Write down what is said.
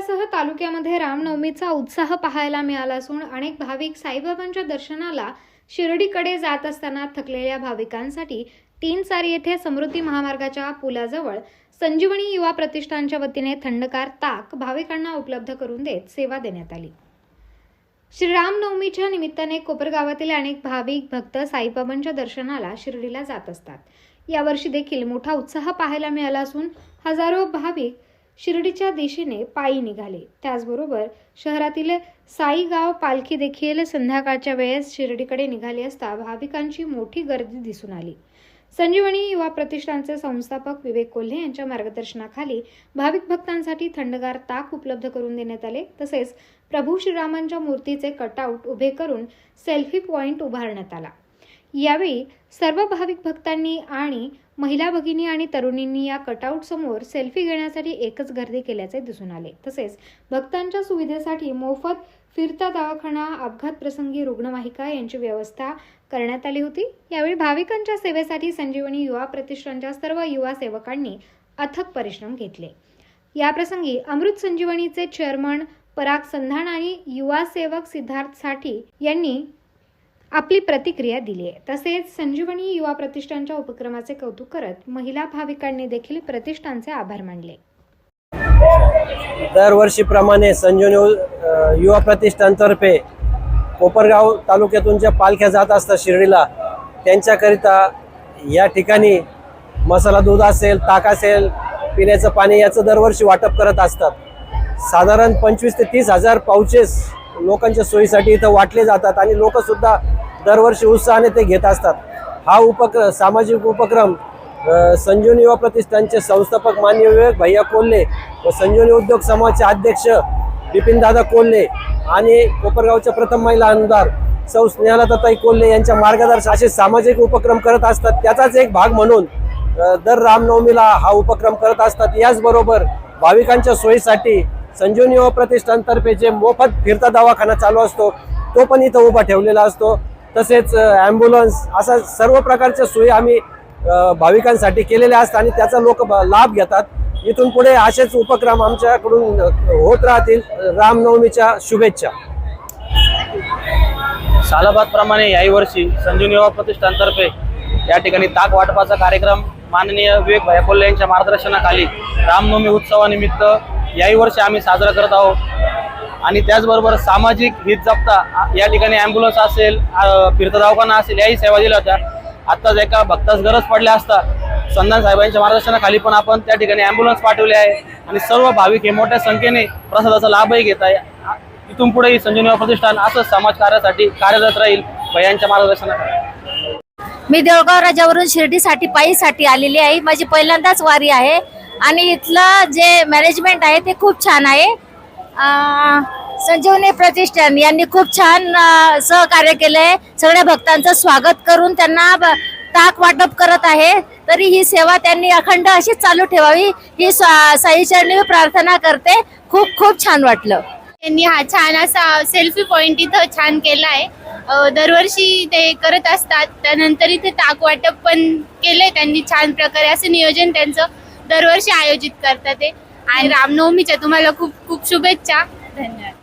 तालुक्यामध्ये रामनवमीचा उत्साह पाहायला मिळाला असून अनेक भाविक साईबाबांच्या दर्शनाला शिर्डीकडे जात असताना थकलेल्या भाविकांसाठी तीन चार येथे समृद्धी महामार्गाच्या पुलाजवळ संजीवनी युवा प्रतिष्ठानच्या वतीने थंडकार ताक भाविकांना उपलब्ध करून देत सेवा देण्यात आली. श्रीरामनवमीच्या निमित्ताने कोपरगावातील अनेक भाविक भक्त साईबाबांच्या दर्शनाला शिर्डीला जात असतात. यावर्षी देखील मोठा उत्साह पाहायला मिळाला असून हजारो भाविक शिर्डीच्या दिशेने पायी निघाले. त्याचबरोबर शहरातील साईगाव पालखी देखील संध्याकाळच्या वेळेस शिर्डीकडे निघाली असता भाविकांची मोठी गर्दी दिसून आली. संजीवनी युवा प्रतिष्ठानचे संस्थापक विवेक कोल्हे यांच्या मार्गदर्शनाखाली भाविक भक्तांसाठी थंडगार ताक उपलब्ध करून देण्यात आले. तसेच प्रभू श्रीरामांच्या मूर्तीचे कटआउट उभे करून सेल्फी पॉइंट उभारण्यात आला. यावेळी सर्व भाविक भक्तांनी आणि महिला भगिनी आणि तरुणींनी या कटआउट समोर सेल्फी घेण्यासाठी एकच गर्दी केल्याचे दिसून आले. तसेच भक्तांच्या सुविधेसाठी मोफत फिरता दवाखाना अपघात प्रसंगी रुग्णवाहिका यांची व्यवस्था करण्यात आली होती. यावेळी भाविकांच्या सेवेसाठी संजीवनी युवा प्रतिष्ठानच्या सर्व युवा सेवकांनी अथक परिश्रम घेतले. याप्रसंगी अमृत संजीवनीचे चेअरमन पराग संधान आणि युवा सेवक सिद्धार्थसाठी यांनी आपली प्रतिक्रिया दिली आहे तसेच संजीवनी युवा प्रतिष्ठानच्या उपक्रमाचे कौतुक करत महिला भाविकांनी देखील प्रतिष्ठानचे आभार मानले. दरवर्षीप्रमाणे संजीवनी युवा प्रतिष्ठानतर्फे कोपरगाव तालुक्यातून ज्या पालख्या जात असतात शिर्डीला त्यांच्याकरिता या ठिकाणी मसाला दूध असेल ताक असेल पिण्याचं पाणी याचं दरवर्षी वाटप करत असतात. साधारण पंचवीस ते तीस हजार पाउचेस लोकांच्या सोयीसाठी इथं वाटले जातात आणि लोकसुद्धा दरवर्षी उत्साहाने ते घेत असतात. हा उपक्र सामाजिक उपक्रम संजीवनी युवा प्रतिष्ठानचे संस्थापक मान्य विवेक भैया कोल्हे व संजीवनी उद्योग समूहाचे अध्यक्ष बिपिनदादा कोल्हे आणि कोपरगावच्या प्रथम महिला आमदार सौ स्नेहलताताई कोल्हे यांच्या मार्गदर्शन असे सामाजिक उपक्रम करत असतात. त्याचाच एक भाग म्हणून दर रामनवमीला हा उपक्रम करत असतात. याचबरोबर भाविकांच्या सोयीसाठी संजीवनी युवा प्रतिष्ठानतर्फे जे मोफत फिरता दवाखाना चालू असतो तो पण इथं उभा ठेवलेला असतो. तसेच ॲम्ब्युलन्स असा सर्व प्रकारच्या सोयी आम्ही भाविकांसाठी केलेल्या असतात आणि त्याचा लोक लाभ घेतात. इथून पुढे असेच उपक्रम आमच्याकडून होत राहतील. रामनवमीच्या शुभेच्छा. सालाबादप्रमाणे याही वर्षी संजीवनी युवा प्रतिष्ठानतर्फे या ठिकाणी ताक वाटपाचा कार्यक्रम माननीय विवेक भैया यांच्या मार्गदर्शनाखाली रामनवमी उत्सवानिमित्त याही वर्षी आम्ही साजरा करत आहोत. आणि त्याचबरोबर सामाजिक हित जपता या ठिकाणी ॲम्ब्युलन्स असेल फिरता दवाखाना असेल याही सेवा दिल्या होत्या. आत्ताच एका भक्तास गरज पडल्या असता संधान साहेबांच्या मार्गदर्शनाखाली पण आपण त्या ठिकाणी ॲम्ब्युलन्स पाठवले आहे. आणि सर्व भाविक हे मोठ्या संख्येने प्रसादाचा लाभही घेत आहे. इथून पुढेही संजीवनी प्रतिष्ठान असंच समाज कार्यासाठी कार्यरत राहील भयांच्या मार्गदर्शनाखाली. मी देवगाव राजावरून शिर्डीसाठी पायीसाठी आलेली आहे. माझी पहिल्यांदाच वारी आहे. आणि इथलं जे मॅनेजमेंट आहे ते खूप छान आहे. संजीवनी प्रतिष्ठान यांनी खूप छान सहकार्य सहकार्य केलंय. सगळ्या भक्तांचं स्वागत करून त्यांना ताक वाटप करत आहे. तरी ही सेवा त्यांनी अखंड अशीच चालू ठेवावी. ही सा- साईचरणी प्रार्थना करते. खूप खूप छान वाटलं. त्यांनी हा छान असा सेल्फी पॉइंट इथं छान केला आहे दरवर्षी ते करत असतात. त्यानंतर इथे ताक वाटप पण केलंय. त्यांनी छान प्रकारे असं नियोजन त्यांचं दरवर्षी आयोजित करतात ते. आणि रामनवमीच्या तुम्हाला खूप खूप शुभेच्छा. धन्यवाद.